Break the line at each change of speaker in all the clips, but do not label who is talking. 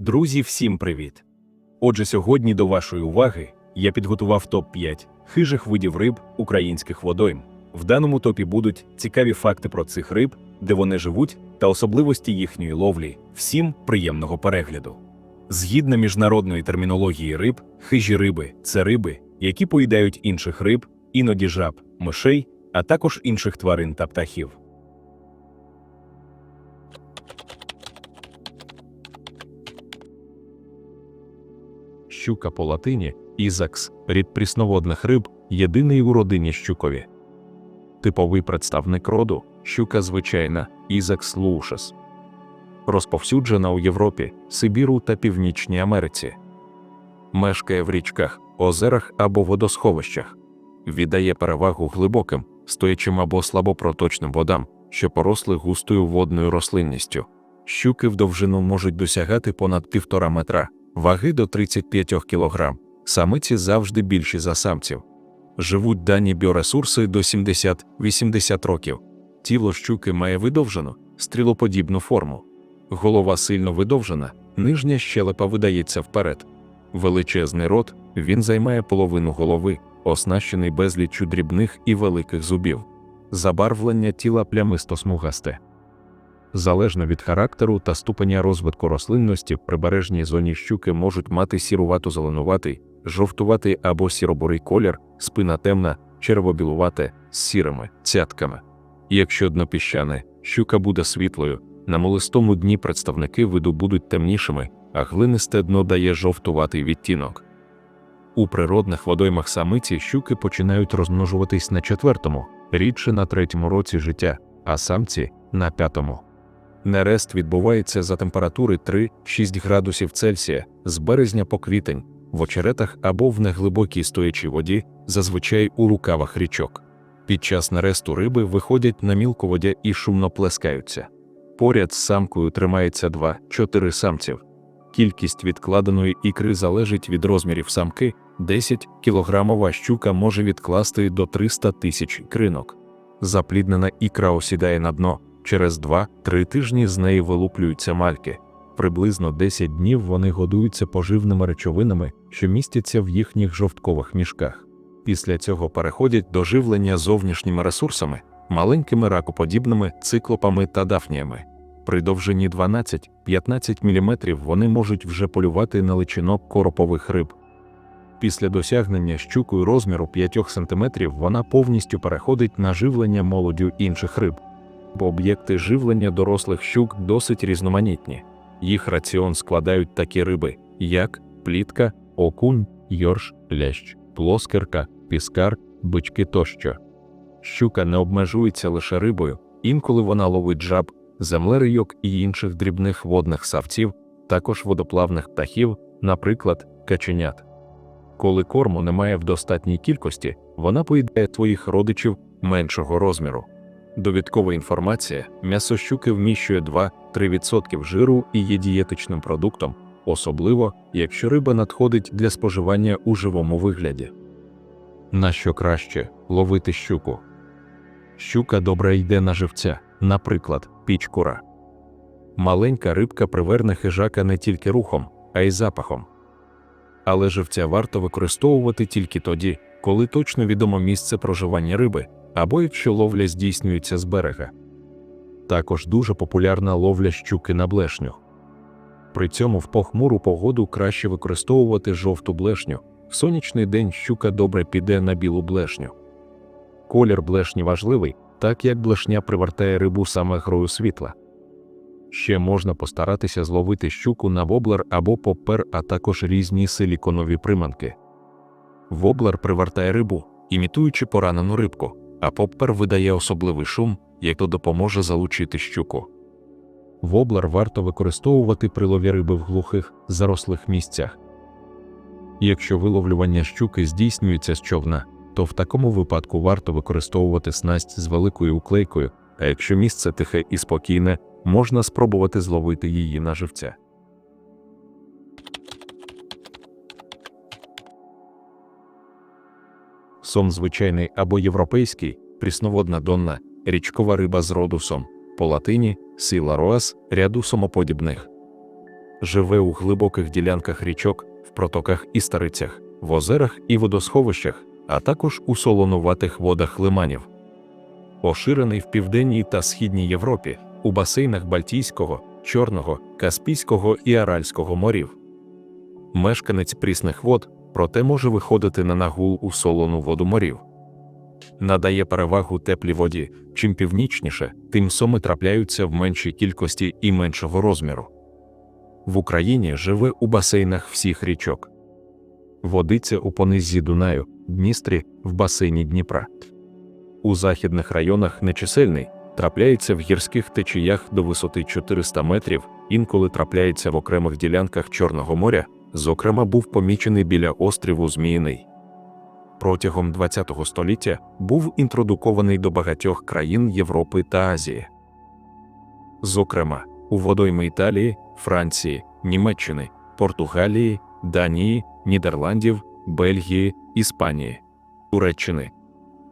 Друзі, всім привіт! Отже, сьогодні до вашої уваги я підготував топ-5 хижих видів риб українських водойм. В даному топі будуть цікаві факти про цих риб, де вони живуть, та особливості їхньої ловлі. Всім приємного перегляду. Згідно міжнародної термінології риб, хижі риби це риби, які поїдають інших риб, іноді жаб, мишей, а також інших тварин та птахів.
Щука по латині ізакс, рід прісноводних риб, єдиний у родині щукові. Типовий представник роду щука звичайна ізакс лушес. Розповсюджена у Європі, Сибіру та Північній Америці. Мешкає в річках, озерах або водосховищах. Віддає перевагу глибоким, стоячим або слабопроточним водам, що поросли густою водною рослинністю. Щуки в довжину можуть досягати понад півтора метра, ваги до 35 кг. Самиці завжди більші за самців. Живуть дані біоресурси до 70-80 років. Тіло щуки має видовжену, стрілоподібну форму. Голова сильно видовжена, нижня щелепа видається вперед. Величезний рот, він займає половину голови, оснащений безліччю дрібних і великих зубів. Забарвлення тіла плямисто-смугасте. Залежно від характеру та ступеня розвитку рослинності, в прибережній зоні щуки можуть мати сірувато-зеленуватий, жовтуватий або сіробурий колір, спина темна, червобілувате, з сірими цятками. Якщо дно піщане, щука буде світлою, на молистому дні представники виду будуть темнішими, а глинисте дно дає жовтуватий відтінок. У природних водоймах самиці щуки починають розмножуватись на четвертому, рідше на третьому році життя, а самці на п'ятому. Нерест відбувається за температури 3-6 градусів Цельсія з березня по квітень, в очеретах або в неглибокій стоячій воді, зазвичай у рукавах річок. Під час нересту риби виходять на мілководя і шумно плескаються. Поряд з самкою тримається 2-4 самців. Кількість відкладеної ікри залежить від розмірів самки, 10 кілограмова щука може відкласти до 300 тисяч кринок. Запліднена ікра осідає на дно, через 2-3 тижні з неї вилуплюються мальки. Приблизно 10 днів вони годуються поживними речовинами, що містяться в їхніх жовткових мішках. Після цього переходять до живлення зовнішніми ресурсами, маленькими ракоподібними циклопами та дафніями. При довжині 12-15 мм вони можуть вже полювати на личинок коропових риб. Після досягнення щукою розміру 5 см вона повністю переходить на живлення молоддю інших риб. Бо об'єкти живлення дорослих щук досить різноманітні. Їх раціон складають такі риби, як плітка, окунь, йорш, лящ, плоскирка, піскар, бички тощо. Щука не обмежується лише рибою, інколи вона ловить жаб, землерийок і інших дрібних водних савців, також водоплавних птахів, наприклад, каченят. Коли корму немає в достатній кількості, вона поїдає своїх родичів меншого розміру. Довідкова інформація: м'ясо щуки вміщує 2-3% жиру і є дієтичним продуктом, особливо якщо риба надходить для споживання у живому вигляді. На що краще ловити щуку? Щука добре йде на живця, наприклад, пічкура. Маленька рибка приверне хижака не тільки рухом, а й запахом. Але живця варто використовувати тільки тоді, коли точно відомо місце проживання риби, або якщо ловля здійснюється з берега. Також дуже популярна ловля щуки на блешню. При цьому в похмуру погоду краще використовувати жовту блешню. В сонячний день щука добре піде на білу блешню. Колір блешні важливий, так як блешня привертає рибу саме грою світла. Ще можна постаратися зловити щуку на воблер або поппер, а також різні силіконові приманки. Воблер привертає рибу, імітуючи поранену рибку, а поппер видає особливий шум, який допоможе залучити щуку. Воблер варто використовувати при лові риби в глухих, зарослих місцях. Якщо виловлювання щуки здійснюється з човна, то в такому випадку варто використовувати снасть з великою уклейкою, а якщо місце тихе і спокійне, можна спробувати зловити її на живця. Сом звичайний або європейський, прісноводна донна, річкова риба з роду сом, по латині сила роас, ряду сомоподібних. живе у глибоких ділянках річок, в протоках і старицях, в озерах і водосховищах, а також у солонуватих водах лиманів. Поширений в південній та східній Європі, у басейнах Бальтійського, Чорного, Каспійського і Аральського морів. Мешканець прісних вод, проте може виходити на нагул у солону воду морів. Надає перевагу теплій воді, чим північніше, тим соми трапляються в меншій кількості і меншого розміру. В Україні живе у басейнах всіх річок. Водиться у понизі Дунаю, Дністрі, в басейні Дніпра. У західних районах нечисельний, трапляється в гірських течіях до висоти 400 метрів, інколи трапляється в окремих ділянках Чорного моря, зокрема був помічений біля остріву Зміїний. Протягом ХХ століття був інтродукований до багатьох країн Європи та Азії. Зокрема, у водойми Італії, Франції, Німеччини, Португалії, Данії, Нідерландів, Бельгії, Іспанії, Туреччини,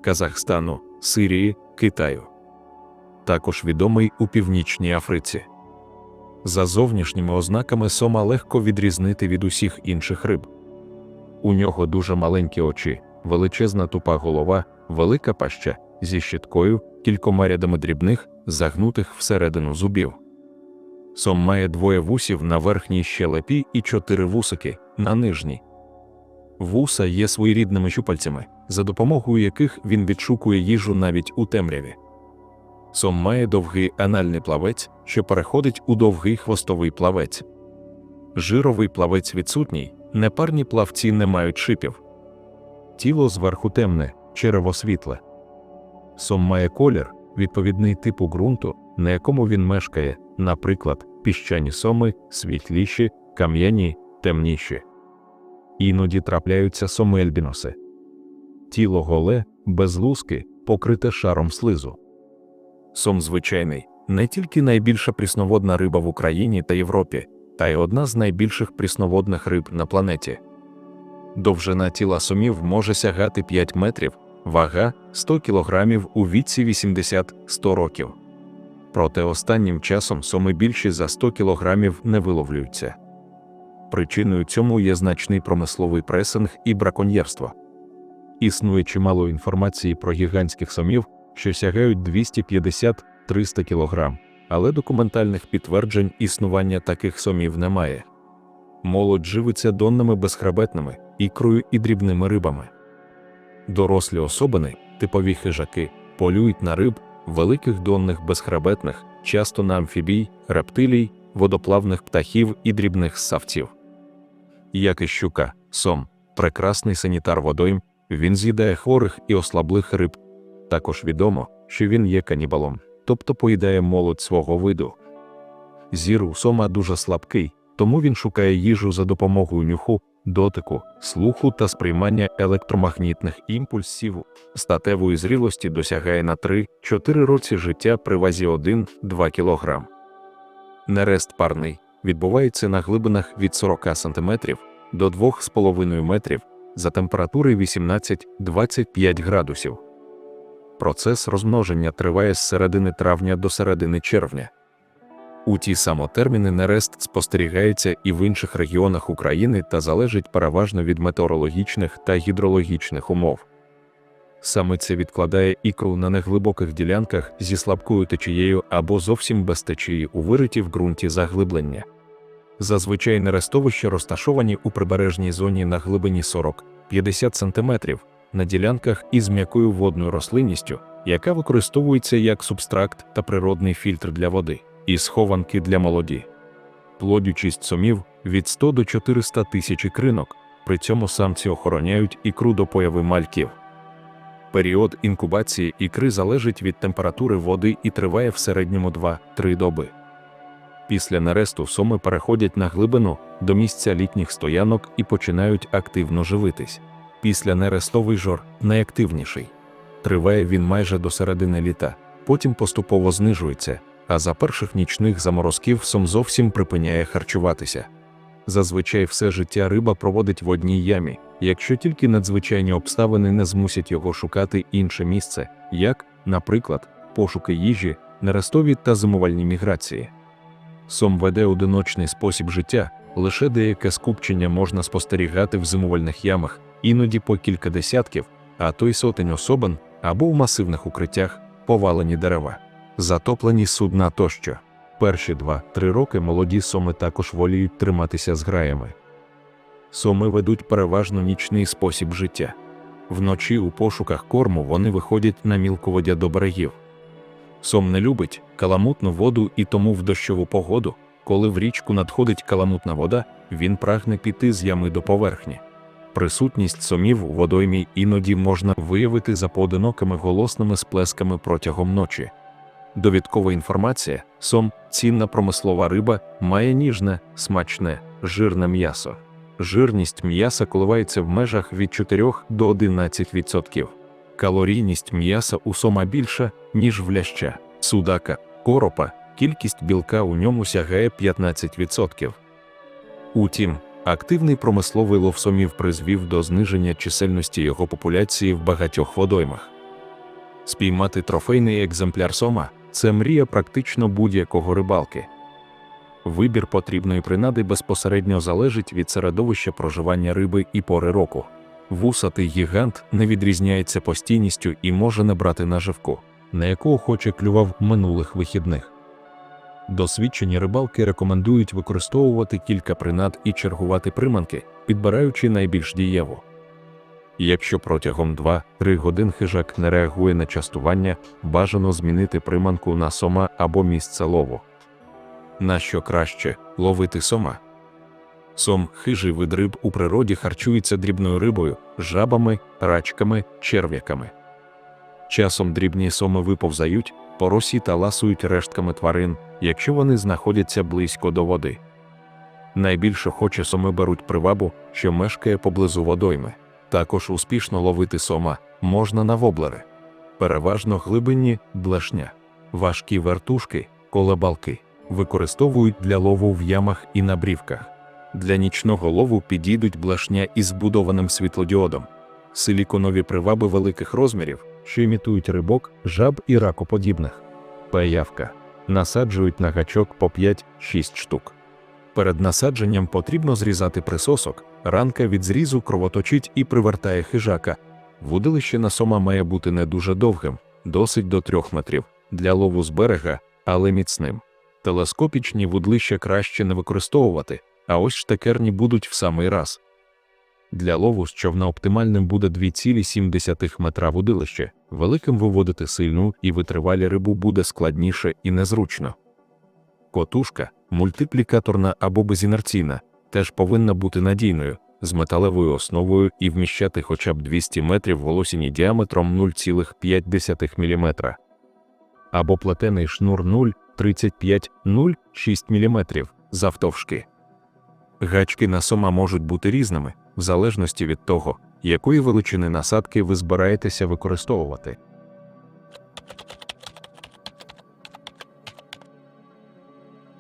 Казахстану, Сирії, Китаю. Також відомий у Північній Африці. За зовнішніми ознаками сома легко відрізнити від усіх інших риб. У нього дуже маленькі очі, величезна тупа голова, велика паща зі щиткою, кількома рядами дрібних, загнутих всередину зубів. Сом має двоє вусів на верхній щелепі і чотири вусики на нижній. Вуса є своєрідними щупальцями, за допомогою яких він відшукує їжу навіть у темряві. Сом має довгий анальний плавець, що переходить у довгий хвостовий плавець. Жировий плавець відсутній, непарні плавці не мають шипів. Тіло зверху темне, черево світле. Сом має колір, відповідний типу ґрунту, на якому він мешкає, наприклад, піщані соми, світліші, кам'яні, темніші. Іноді трапляються соми ельбіноси. Тіло голе, без луски, покрите шаром слизу. Сом звичайний не тільки найбільша прісноводна риба в Україні та Європі, та й одна з найбільших прісноводних риб на планеті. Довжина тіла сомів може сягати 5 метрів, вага 100 кг у віці 80-100 років. Проте останнім часом соми більші за 100 кг не виловлюються. Причиною цьому є значний промисловий пресинг і браконьєрство. Існує чимало інформації про гігантських сомів, що сягають 250-300 кг, але документальних підтверджень існування таких сомів немає. Молодь живиться донними безхребетними, ікрою і дрібними рибами. Дорослі особини, типові хижаки, полюють на риб, великих донних безхребетних, часто на амфібій, рептилій, водоплавних птахів і дрібних ссавців. Як і щука, сом, прекрасний санітар водойм, він з'їдає хворих і ослаблих риб. Також відомо, що він є канібалом, тобто поїдає молодь свого виду. Зір у сома дуже слабкий, тому він шукає їжу за допомогою нюху, дотику, слуху та сприймання електромагнітних імпульсів. Статевої зрілості досягає на 3-4 році життя при вазі 1-2 кг. Нерест парний відбувається на глибинах від 40 см до 2,5 метрів за температури 18-25 градусів. Процес розмноження триває з середини травня до середини червня. У ті самотерміни нерест спостерігається і в інших регіонах України та залежить переважно від метеорологічних та гідрологічних умов. Саме це відкладає ікру на неглибоких ділянках зі слабкою течією або зовсім без течії у вириті в ґрунті заглиблення. Зазвичай нерестовища розташовані у прибережній зоні на глибині 40-50 см, на ділянках із м'якою водною рослинністю, яка використовується як субстракт та природний фільтр для води, і схованки для молоді. Плодючість сомів від 100 до 400 тисяч ікринок, при цьому самці охороняють ікру до появи мальків. Період інкубації ікри залежить від температури води і триває в середньому 2-3 доби. Після нересту соми переходять на глибину до місця літніх стоянок і починають активно живитись. Після нерестовий жор найактивніший. Триває він майже до середини літа, потім поступово знижується, а за перших нічних заморозків сом зовсім припиняє харчуватися. Зазвичай все життя риба проводить в одній ямі, якщо тільки надзвичайні обставини не змусять його шукати інше місце, як, наприклад, пошуки їжі, нерестові та зимувальні міграції. Сом веде одиночний спосіб життя, лише деяке скупчення можна спостерігати в зимувальних ямах, іноді по кілька десятків, а то й сотень особин або в масивних укриттях повалені дерева, затоплені судна тощо. Перші два-три роки молоді соми також воліють триматися з граями. Соми ведуть переважно нічний спосіб життя. Вночі у пошуках корму вони виходять на мілководдя до берегів. Сом не любить каламутну воду і тому в дощову погоду, коли в річку надходить каламутна вода, він прагне піти з ями до поверхні. Присутність сомів у водоймі іноді можна виявити за поодинокими голосними сплесками протягом ночі. Довідкова інформація: сом, цінна промислова риба, має ніжне, смачне, жирне м'ясо. Жирність м'яса коливається в межах від 4 до 11%. Калорійність м'яса у сома більша, ніж в ляща, судака, коропа, кількість білка у ньому сягає 15%. Утім, активний промисловий лов сомів призвів до зниження чисельності його популяції в багатьох водоймах. Спіймати трофейний екземпляр сома це мрія практично будь-якого рибалки. Вибір потрібної принади безпосередньо залежить від середовища проживання риби і пори року. Вусатий гігант не відрізняється постійністю і може набрати наживку, на яку охоче клював минулих вихідних. Досвідчені рибалки рекомендують використовувати кілька принад і чергувати приманки, підбираючи найбільш дієву. Якщо протягом 2-3 годин хижак не реагує на частування, бажано змінити приманку на сома або місце лову. На що краще ловити сома? Сом хижий вид риб у природі харчується дрібною рибою, жабами, рачками, черв'яками. Часом дрібні соми виповзають, по росі та ласують рештками тварин, якщо вони знаходяться близько до води. Найбільше хоче соми беруть привабу, що мешкає поблизу водойми. Також успішно ловити сома можна на воблери. Переважно глибинні блешня, важкі вертушки, колебалки використовують для лову в ямах і на брівках. Для нічного лову підійдуть блешня із збудованим світлодіодом, силіконові приваби великих розмірів, що імітують рибок, жаб і ракоподібних. Паявка насаджують на гачок по 5-6 штук. Перед насадженням потрібно зрізати присосок, ранка від зрізу кровоточить і привертає хижака. Вудилище на сома має бути не дуже довгим, досить до 3 метрів, для лову з берега, але міцним. Телескопічні вудлища краще не використовувати, а ось штекерні будуть в самий раз. Для лову з човна оптимальним буде 2,7 метра вудилище, великим виводити сильну і витривалі рибу буде складніше і незручно. Котушка, мультиплікаторна або безінерційна, теж повинна бути надійною, з металевою основою і вміщати хоча б 200 метрів волосіні діаметром 0,5 мм. Або плетений шнур 0,35-0,6 мм завтовшки. Гачки на сома можуть бути різними, в залежності від того, якої величини насадки ви збираєтеся використовувати.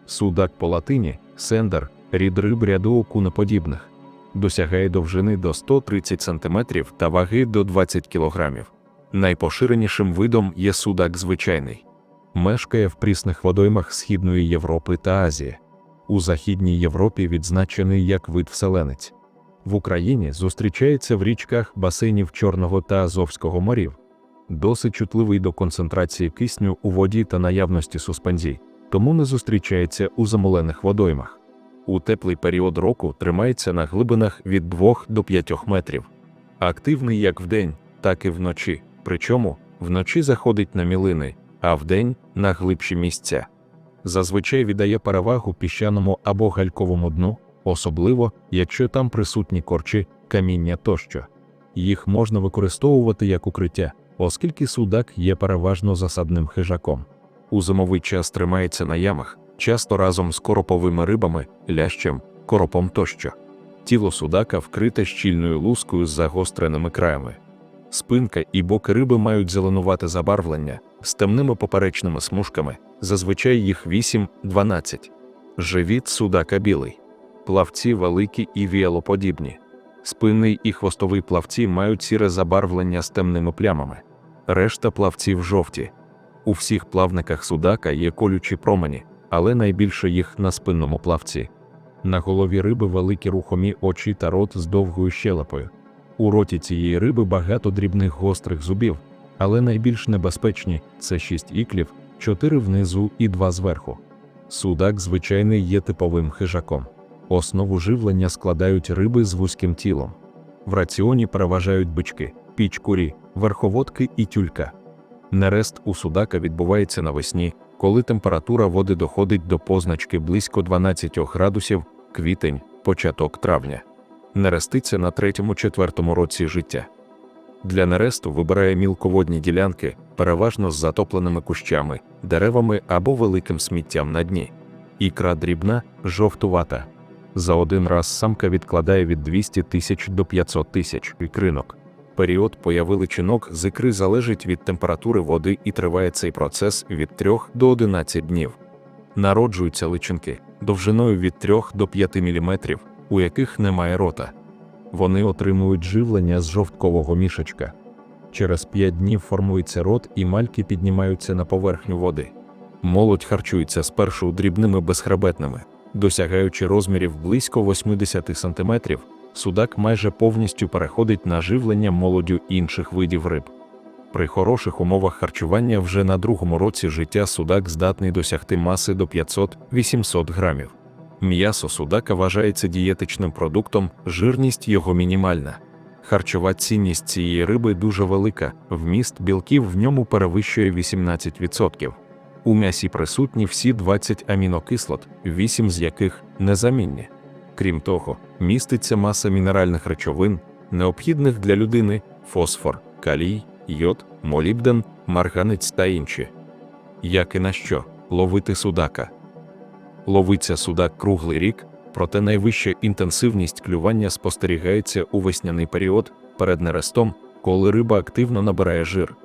Судак по латині сендер рід риб ряду окуноподібних. Досягає довжини до 130 см та ваги до 20 кг. Найпоширенішим видом є судак звичайний. Мешкає в прісних водоймах Східної Європи та Азії. У Західній Європі відзначений як вид вселенець. В Україні зустрічається в річках басейнів Чорного та Азовського морів. Досить чутливий до концентрації кисню у воді та наявності суспензій, тому не зустрічається у замолених водоймах. У теплий період року тримається на глибинах від 2 до 5 метрів. Активний як вдень, так і вночі. Причому вночі заходить на мілини, а вдень на глибші місця. Зазвичай віддає перевагу піщаному або гальковому дну, особливо якщо там присутні корчі, каміння тощо. Їх можна використовувати як укриття, оскільки судак є переважно засадним хижаком. У зимовий час тримається на ямах, часто разом з короповими рибами, лящем, коропом тощо. Тіло судака вкрите щільною лускою з загостреними краями. Спинка і боки риби мають зеленувате забарвлення з темними поперечними смужками, зазвичай їх 8-12. Живіт судака білий. Плавці великі і віялоподібні. Спинний і хвостовий плавці мають сіре забарвлення з темними плямами. Решта плавців жовті. У всіх плавниках судака є колючі промені, але найбільше їх на спинному плавці. На голові риби великі рухомі очі та рот з довгою щелепою. У роті цієї риби багато дрібних гострих зубів, але найбільш небезпечні це шість іклів, чотири внизу і два зверху. Судак звичайний є типовим хижаком. Основу живлення складають риби з вузьким тілом. В раціоні переважають бички, пічкурі, верховодки і тюлька. Нерест у судака відбувається навесні, коли температура води доходить до позначки близько 12 градусів, квітень, початок травня. Нереститься на третьому-четвертому році життя. Для нересту вибирає мілководні ділянки, переважно з затопленими кущами, деревами або великим сміттям на дні. Ікра дрібна, жовтувата. За один раз самка відкладає від 200 тисяч до 500 тисяч ікринок. Період появи личинок з ікри залежить від температури води і триває цей процес від 3 до 11 днів. Народжуються личинки довжиною від 3 до 5 мм, у яких немає рота. Вони отримують живлення з жовткового мішечка. Через 5 днів формується рот і мальки піднімаються на поверхню води. Молодь харчується спершу дрібними безхребетними, досягаючи розмірів близько 80 см, судак майже повністю переходить на живлення молоддю інших видів риб. При хороших умовах харчування вже на другому році життя судак здатний досягти маси до 500-800 грамів. М'ясо судака вважається дієтичним продуктом, жирність його мінімальна. Харчова цінність цієї риби дуже велика, вміст білків в ньому перевищує 18%. У м'ясі присутні всі 20 амінокислот, 8 з яких незамінні. Крім того, міститься маса мінеральних речовин, необхідних для людини фосфор, калій, йод, молібден, марганець та інші. Як і на що ловити судака. Ловиться судак круглий рік, проте найвища інтенсивність клювання спостерігається у весняний період перед нерестом, коли риба активно набирає жир.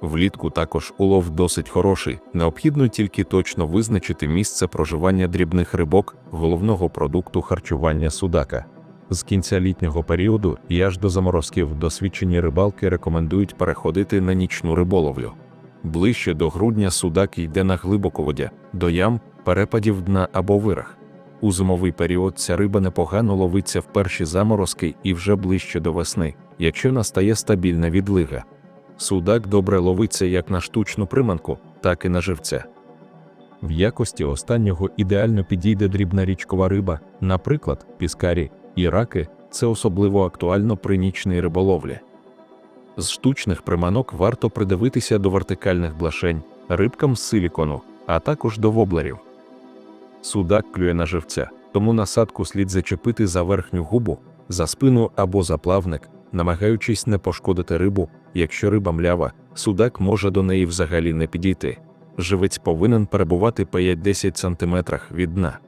Влітку також улов досить хороший, необхідно тільки точно визначити місце проживання дрібних рибок, головного продукту харчування судака. З кінця літнього періоду і аж до заморозків досвідчені рибалки рекомендують переходити на нічну риболовлю. Ближче до грудня судак йде на глибоководя, до ям, перепадів дна або вирах. У зимовий період ця риба непогано ловиться в перші заморозки і вже ближче до весни, якщо настає стабільна відлига. Судак добре ловиться як на штучну приманку, так і на живця. В якості останнього ідеально підійде дрібна річкова риба, наприклад, піскарі і раки це особливо актуально при нічній риболовлі. З штучних приманок варто придивитися до вертикальних блашень, рибкам з силікону, а також до воблерів. Судак клює на живця, тому насадку слід зачепити за верхню губу, за спину або за плавник, намагаючись не пошкодити рибу, якщо риба млява, судак може до неї взагалі не підійти. Живець повинен перебувати 5-10 см від дна.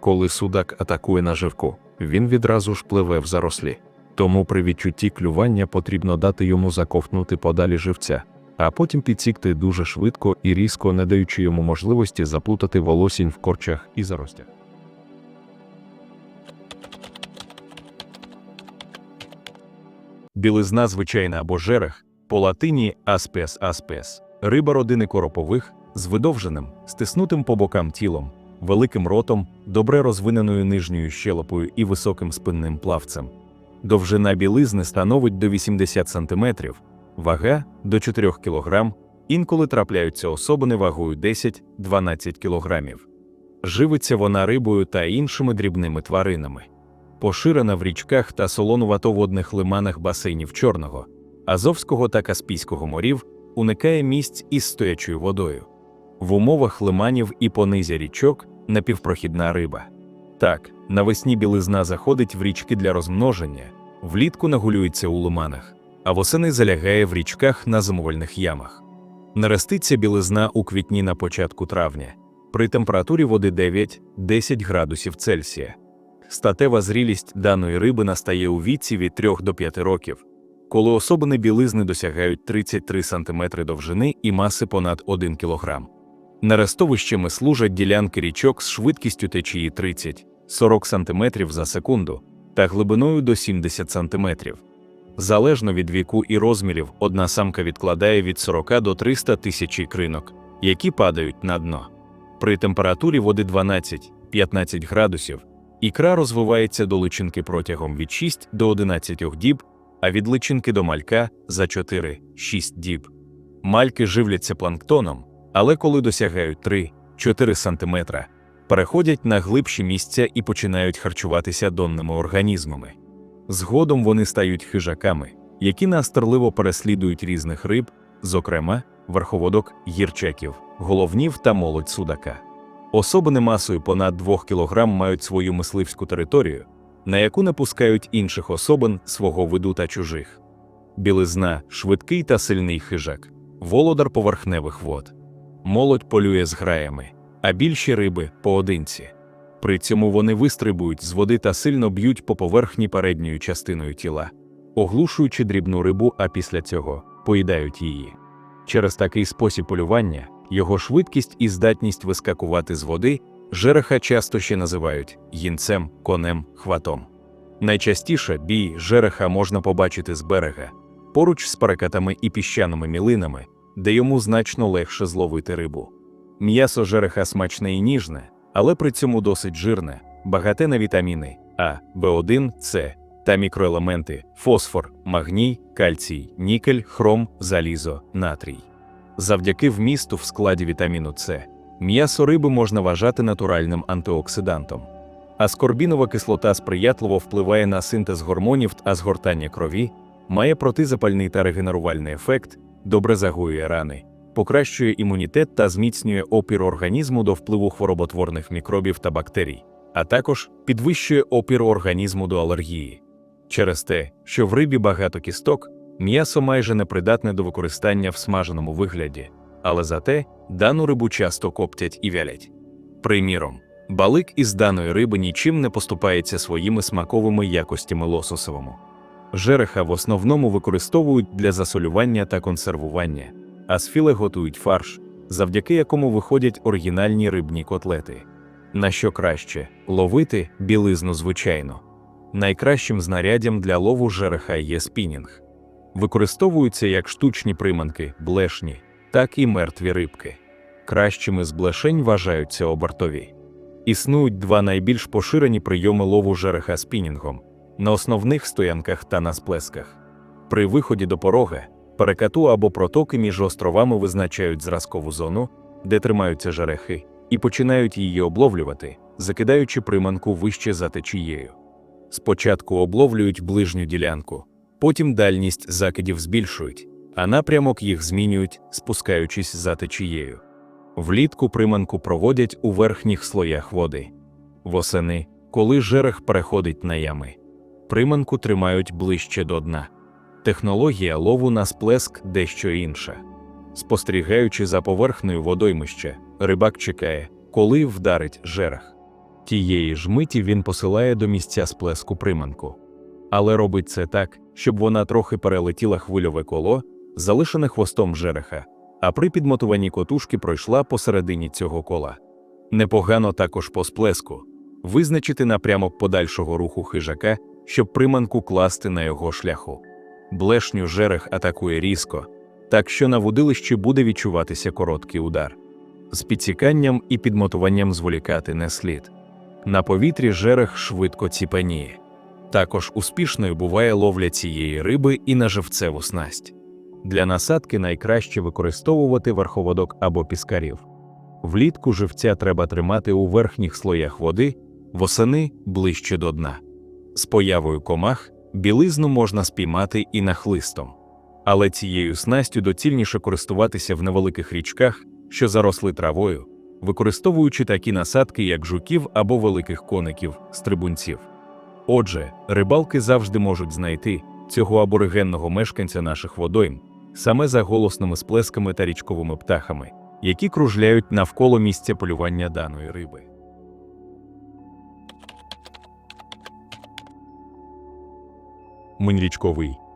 Коли судак атакує наживку, він відразу ж пливе в зарослі. Тому при відчутті клювання потрібно дати йому заковтнути подалі живця, а потім підсікти дуже швидко і різко, не даючи йому можливості заплутати волосінь в корчах і заростях.
Білизна звичайна або жерех, по латині аспес аспес, риба родини коропових з видовженим, стиснутим по бокам тілом, великим ротом, добре розвиненою нижньою щелепою і високим спинним плавцем. Довжина білизни становить до 80 см, вага до 4 кг, інколи трапляються особини вагою 10-12 кг. Живиться вона рибою та іншими дрібними тваринами. Поширена в річках та солонуватоводних лиманах басейнів Чорного, Азовського та Каспійського морів, уникає місць із стоячою водою. В умовах лиманів і понизя річок напівпрохідна риба. Так, навесні білизна заходить в річки для розмноження, влітку нагулюється у лиманах, а восени залягає в річках на зимовольних ямах. Нароститься білизна у квітні на початку травня, при температурі води 9-10 градусів Цельсія. Статева зрілість даної риби настає у віці від 3 до 5 років, коли особини білизни досягають 33 см довжини і маси понад 1 кг. Нерестовищами служать ділянки річок з швидкістю течії 30-40 см за секунду та глибиною до 70 см. Залежно від віку і розмірів, одна самка відкладає від 40 до 300 тисяч ікринок, які падають на дно. При температурі води 12-15 градусів ікра розвивається до личинки протягом від 6 до 11 діб, а від личинки до малька за 4-6 діб. Мальки живляться планктоном, але коли досягають 3-4 см, переходять на глибші місця і починають харчуватися донними організмами. Згодом вони стають хижаками, які настирливо переслідують різних риб, зокрема верховодок гірчаків, головнів та молодь судака. Особини масою понад 2 кг мають свою мисливську територію, на яку не пускають інших особин свого виду та чужих. Білизна швидкий та сильний хижак, володар поверхневих вод. Молодь полює з граями, а більші риби поодинці. При цьому вони вистрибують з води та сильно б'ють по поверхні передньою частиною тіла, оглушуючи дрібну рибу, а після цього поїдають її. Через такий спосіб полювання його швидкість і здатність вискакувати з води жереха часто ще називають їнцем, конем, хватом. Найчастіше бій жереха можна побачити з берега, поруч з перекатами і піщаними мілинами, де йому значно легше зловити рибу. М'ясо жереха смачне і ніжне, але при цьому досить жирне, багате на вітаміни А, В1, С та мікроелементи фосфор, магній, кальцій, нікель, хром, залізо, натрій. Завдяки вмісту в складі вітаміну С м'ясо риби можна вважати натуральним антиоксидантом. Аскорбінова кислота сприятливо впливає на синтез гормонів та згортання крові, має протизапальний та регенерувальний ефект, добре загоює рани, покращує імунітет та зміцнює опір організму до впливу хвороботворних мікробів та бактерій, а також підвищує опір організму до алергії. Через те, що в рибі багато кісток, м'ясо майже непридатне до використання в смаженому вигляді, але зате дану рибу часто коптять і вялять. Приміром, балик із даної риби нічим не поступається своїми смаковими якостями лососовому. Жереха в основному використовують для засолювання та консервування, а з філе готують фарш, завдяки якому виходять оригінальні рибні котлети. На що краще ловити білизну звичайно. Найкращим знаряддям для лову жереха є спінінг. Використовуються як штучні приманки, блешні, так і мертві рибки. Кращими з блешень вважаються обертові. Існують два найбільш поширені прийоми лову жереха спінінгом на основних стоянках та на сплесках. При виході до порога, перекату або протоки між островами визначають зразкову зону, де тримаються жерехи, і починають її обловлювати, закидаючи приманку вище за течією. Спочатку обловлюють ближню ділянку, потім дальність закидів збільшують, а напрямок їх змінюють, спускаючись за течією. Влітку приманку проводять у верхніх слоях води. Восени, коли жерех переходить на ями. Приманку тримають ближче до дна. Технологія лову на сплеск дещо інша. Спостерігаючи за поверхнею водоймища, рибак чекає, коли вдарить жерех. Тієї ж миті він посилає до місця сплеску приманку. Але робить це так, щоб вона трохи перелетіла хвильове коло, залишене хвостом жереха, а при підмотуванні котушки пройшла посередині цього кола. Непогано також по сплеску визначити напрямок подальшого руху хижака, щоб приманку класти на його шляху. Блешню жерех атакує різко, так що на вудилищі буде відчуватися короткий удар. З підсіканням і підмотуванням зволікати не слід. На повітрі жерех швидко ціпаніє. Також успішною буває ловля цієї риби і на живцеву снасть. Для насадки найкраще використовувати верховодок або піскарів. Влітку живця треба тримати у верхніх слоях води, восени ближче до дна. З появою комах білизну можна спіймати і нахлистом. Але цією снастю доцільніше користуватися в невеликих річках, що заросли травою, використовуючи такі насадки, як жуків або великих коників, стрибунців. Отже, рибалки завжди можуть знайти цього аборигенного мешканця наших водойм саме за голосними сплесками та річковими птахами, які кружляють навколо місця полювання даної риби.
Минь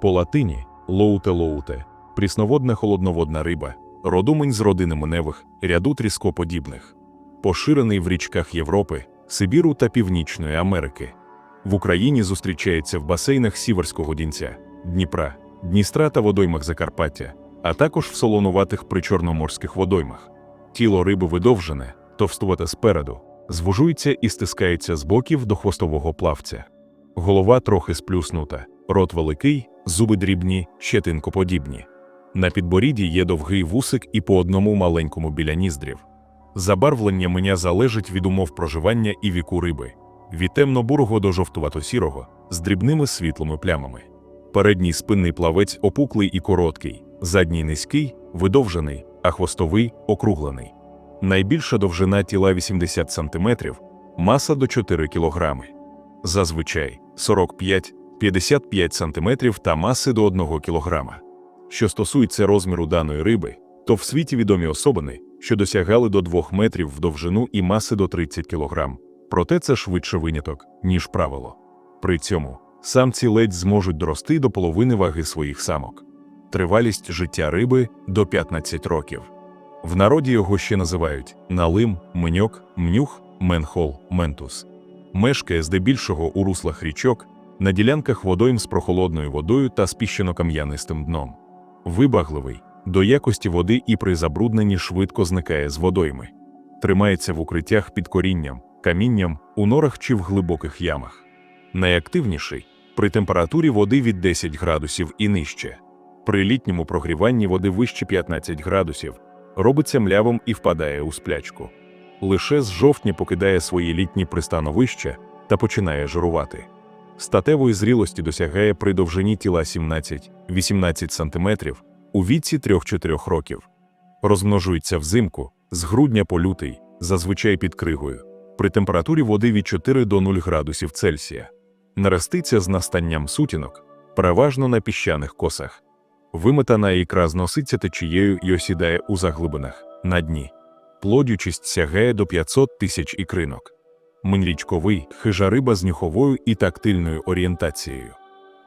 по латині лоуте-лоуте, прісноводна холодноводна риба, родумень з родини Миневих, ряду тріскоподібних, поширений в річках Європи, Сибіру та Північної Америки. В Україні зустрічається в басейнах Сіверського Дінця, Дніпра, Дністра та водоймах Закарпаття, а також в солонуватих причорноморських водоймах. Тіло риби видовжене, товстувата спереду, звужується і стискається з боків до хвостового плавця. Голова трохи сплюснута, рот великий, зуби дрібні, щетинкоподібні. На підборідді є довгий вусик і по одному маленькому біля ніздрів. Забарвлення мене залежить від умов проживання і віку риби, від темно-бурого до жовтувато-сірого, з дрібними світлими плямами. Передній спинний плавець опуклий і короткий, задній низький, видовжений, а хвостовий округлений. Найбільша довжина тіла 80 см, маса до 4 кг. Зазвичай 45-55 см та маси до 1 кг. Що стосується розміру даної риби, то в світі відомі особини, що досягали до 2 метрів в довжину і маси до 30 кг. Проте це швидше виняток, ніж правило. При цьому самці ледь зможуть дорости до половини ваги своїх самок. Тривалість життя риби до 15 років. В народі його ще називають налим, меньок, мнюх, менхол, ментус. Мешкає здебільшого у руслах річок, на ділянках водойм з прохолодною водою та з піщано-кам'янистим дном. Вибагливий, до якості води і при забрудненні швидко зникає з водойми. Тримається в укриттях під корінням, камінням, у норах чи в глибоких ямах. Найактивніший при температурі води від 10 градусів і нижче. При літньому прогріванні води вище 15 градусів робиться млявим і впадає у сплячку. Лише з жовтня покидає свої літні пристановища та починає жирувати. Статевої зрілості досягає при довжині тіла 17-18 см у віці 3-4 років. Розмножується взимку з грудня по лютий, зазвичай під кригою, при температурі води від 4 до 0 градусів Цельсія. Нароститься з настанням сутінок, переважно на піщаних косах. Виметана ікра зноситься течією і осідає у заглибинах на дні. Плодючість сягає до 500 тисяч ікринок. Минлічковий хижа риба з нюховою і тактильною орієнтацією.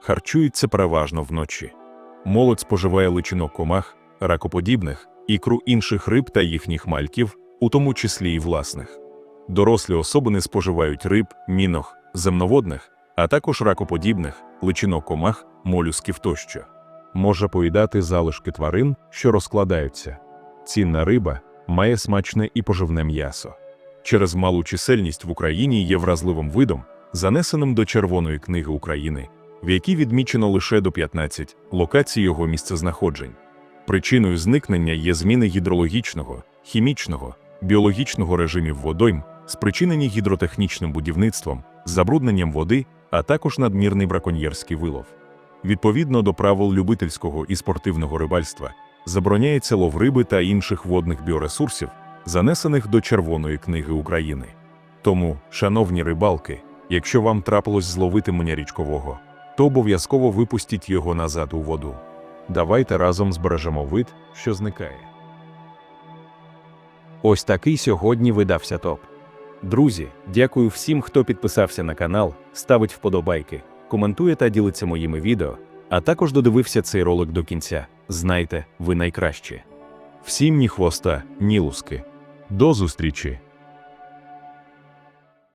Харчується переважно вночі. Молодь споживає личинок комах, ракоподібних, ікру інших риб та їхніх мальків, у тому числі і власних. Дорослі особини споживають риб, міног, земноводних, а також ракоподібних, личинок комах, молюсків тощо. Може поїдати залишки тварин, що розкладаються. Цінна риба має смачне і поживне м'ясо. Через малу чисельність в Україні є вразливим видом, занесеним до Червоної книги України, в якій відмічено лише до 15 локацій його місцезнаходжень. Причиною зникнення є зміни гідрологічного, хімічного, біологічного режимів водойм, спричинені гідротехнічним будівництвом, забрудненням води, а також надмірний браконьєрський вилов. Відповідно до правил любительського і спортивного рибальства, забороняється лов риби та інших водних біоресурсів, занесених до Червоної книги України. Тому, шановні рибалки, якщо вам трапилось зловити мене річкового, то обов'язково випустіть його назад у воду. Давайте разом збережемо вид, що зникає.
Ось такий сьогодні видався топ. Друзі, дякую всім, хто підписався на канал, ставить вподобайки, коментує та ділиться моїми відео, а також додивився цей ролик до кінця. Знайте, ви найкращі.
Всім ні хвоста, ні луски. До зустрічі!